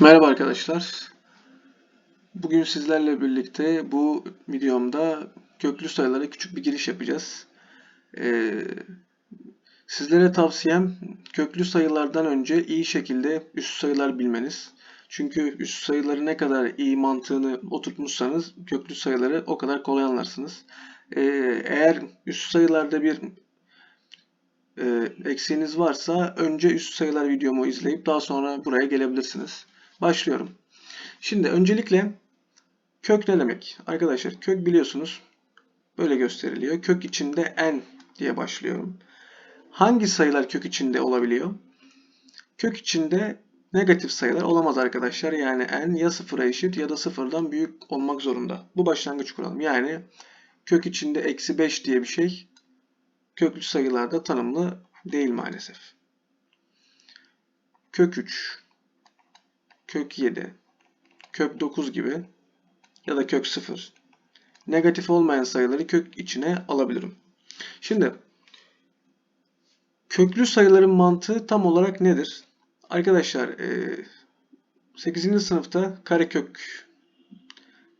Merhaba arkadaşlar. Bugün sizlerle birlikte bu videomda köklü sayılara küçük bir giriş yapacağız. Ee, sizlere tavsiyem köklü sayılardan önce iyi şekilde üst sayılar bilmeniz. Çünkü üst sayıları ne kadar iyi mantığını oturtmuşsanız köklü sayıları o kadar kolay anlarsınız. Ee, eğer üst sayılarda bir e, eksiğiniz varsa önce üst sayılar videomu izleyip daha sonra buraya gelebilirsiniz. Başlıyorum. Şimdi öncelikle kök ne demek? Arkadaşlar kök biliyorsunuz böyle gösteriliyor. Kök içinde n diye başlıyorum. Hangi sayılar kök içinde olabiliyor? Kök içinde negatif sayılar olamaz arkadaşlar. Yani n ya sıfıra eşit ya da sıfırdan büyük olmak zorunda. Bu başlangıç kuralım. Yani kök içinde eksi 5 diye bir şey köklü sayılarda tanımlı değil maalesef. Kök 3, kök 7, kök 9 gibi ya da kök 0 negatif olmayan sayıları kök içine alabilirim. Şimdi köklü sayıların mantığı tam olarak nedir? Arkadaşlar 8. sınıfta karekök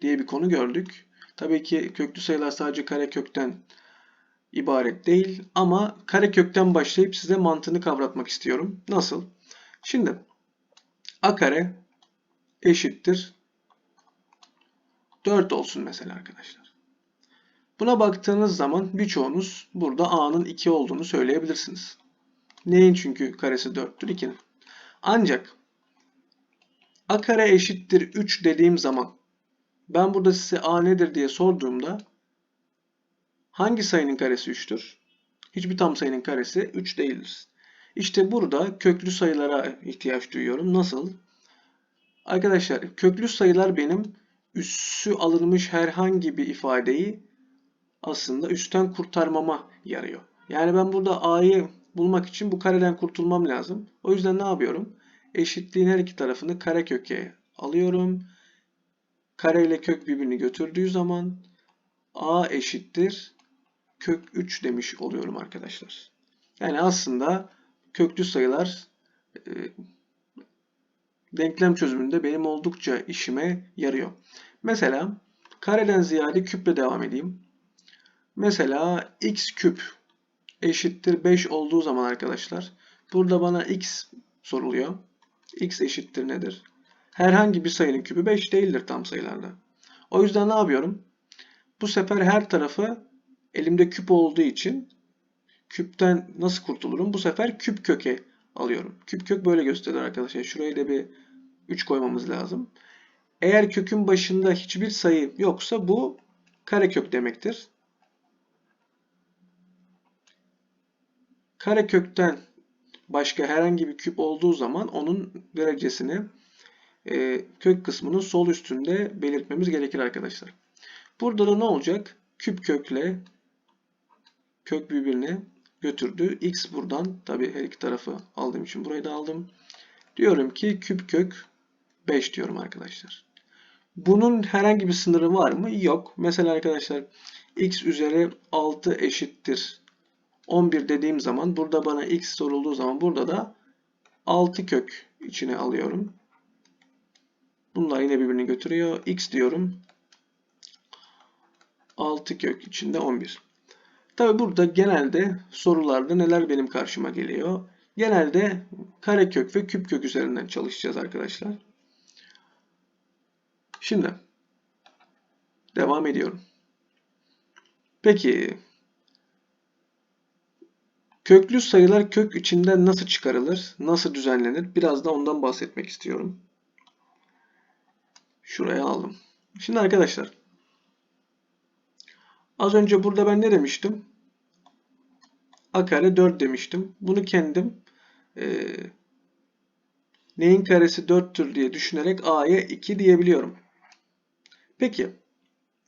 diye bir konu gördük. Tabii ki köklü sayılar sadece karekökten ibaret değil ama karekökten başlayıp size mantığını kavratmak istiyorum. Nasıl? Şimdi a kare eşittir 4 olsun mesela arkadaşlar. Buna baktığınız zaman birçoğunuz burada a'nın 2 olduğunu söyleyebilirsiniz. Neyin çünkü karesi 4'tür 2'nin. Ancak a kare eşittir 3 dediğim zaman ben burada size a nedir diye sorduğumda hangi sayının karesi 3'tür? Hiçbir tam sayının karesi 3 değildir. İşte burada köklü sayılara ihtiyaç duyuyorum. Nasıl? Arkadaşlar köklü sayılar benim üssü alınmış herhangi bir ifadeyi aslında üstten kurtarmama yarıyor. Yani ben burada a'yı bulmak için bu kareden kurtulmam lazım. O yüzden ne yapıyorum? Eşitliğin her iki tarafını kare köke alıyorum. Kare ile kök birbirini götürdüğü zaman a eşittir kök 3 demiş oluyorum arkadaşlar. Yani aslında köklü sayılar e, denklem çözümünde benim oldukça işime yarıyor. Mesela kareden ziyade küple devam edeyim. Mesela x küp eşittir 5 olduğu zaman arkadaşlar burada bana x soruluyor. x eşittir nedir? Herhangi bir sayının küpü 5 değildir tam sayılarda. O yüzden ne yapıyorum? Bu sefer her tarafı elimde küp olduğu için küpten nasıl kurtulurum? Bu sefer küp köke alıyorum. Küp kök böyle gösterir arkadaşlar. Şuraya da bir 3 koymamız lazım. Eğer kökün başında hiçbir sayı yoksa bu karekök demektir. Karekökten başka herhangi bir küp olduğu zaman onun derecesini e, kök kısmının sol üstünde belirtmemiz gerekir arkadaşlar. Burada da ne olacak? Küp kökle kök birbirine götürdü. X buradan tabi her iki tarafı aldığım için burayı da aldım. Diyorum ki küp kök 5 diyorum arkadaşlar. Bunun herhangi bir sınırı var mı? Yok. Mesela arkadaşlar x üzeri 6 eşittir 11 dediğim zaman burada bana x sorulduğu zaman burada da 6 kök içine alıyorum. Bunlar yine birbirini götürüyor. x diyorum. 6 kök içinde 11. Tabi burada genelde sorularda neler benim karşıma geliyor? Genelde karekök ve küp kök üzerinden çalışacağız arkadaşlar. Şimdi devam ediyorum. Peki köklü sayılar kök içinden nasıl çıkarılır? Nasıl düzenlenir? Biraz da ondan bahsetmek istiyorum. Şuraya aldım. Şimdi arkadaşlar az önce burada ben ne demiştim? A kare 4 demiştim. Bunu kendim e, neyin karesi 4'tür diye düşünerek A'ya 2 diyebiliyorum. Peki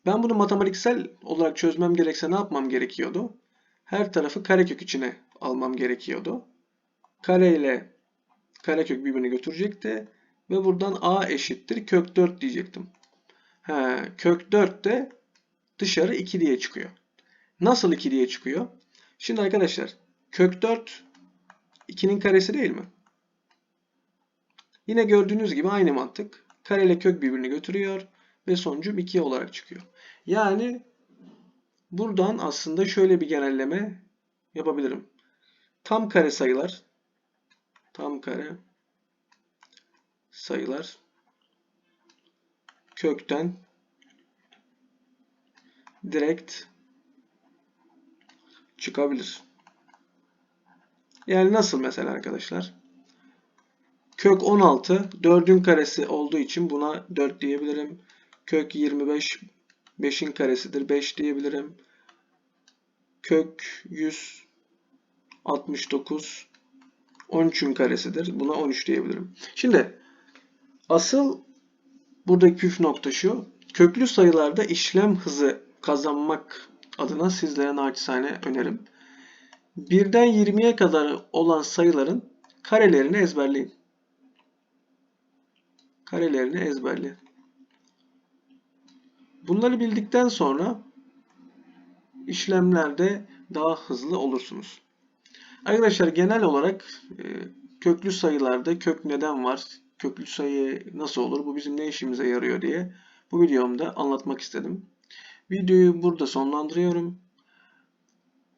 ben bunu matematiksel olarak çözmem gerekse ne yapmam gerekiyordu? Her tarafı karekök içine almam gerekiyordu. Kare ile karekök birbirini götürecekti. Ve buradan a eşittir kök 4 diyecektim. He, kök 4 de dışarı 2 diye çıkıyor. Nasıl 2 diye çıkıyor? Şimdi arkadaşlar kök 4 2'nin karesi değil mi? Yine gördüğünüz gibi aynı mantık. Kare ile kök birbirini götürüyor ve sonucum 2 olarak çıkıyor. Yani buradan aslında şöyle bir genelleme yapabilirim. Tam kare sayılar tam kare sayılar kökten direkt çıkabilir. Yani nasıl mesela arkadaşlar? Kök 16 4'ün karesi olduğu için buna 4 diyebilirim. Kök 25 5'in karesidir 5 diyebilirim. Kök 169 13'ün karesidir. Buna 13 diyebilirim. Şimdi asıl buradaki püf nokta şu. Köklü sayılarda işlem hızı kazanmak adına sizlere naçizane önerim. 1'den 20'ye kadar olan sayıların karelerini ezberleyin. Karelerini ezberleyin. Bunları bildikten sonra işlemlerde daha hızlı olursunuz. Arkadaşlar genel olarak e, köklü sayılarda kök neden var, köklü sayı nasıl olur, bu bizim ne işimize yarıyor diye bu videomda anlatmak istedim. Videoyu burada sonlandırıyorum.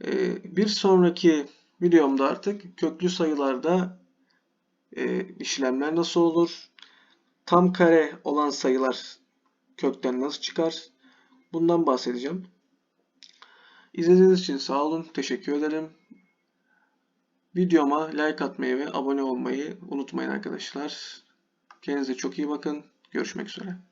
E, bir sonraki videomda artık köklü sayılarda e, işlemler nasıl olur, tam kare olan sayılar kökten nasıl çıkar, bundan bahsedeceğim. İzlediğiniz için sağ olun, teşekkür ederim. Videoma like atmayı ve abone olmayı unutmayın arkadaşlar. Kendinize çok iyi bakın. Görüşmek üzere.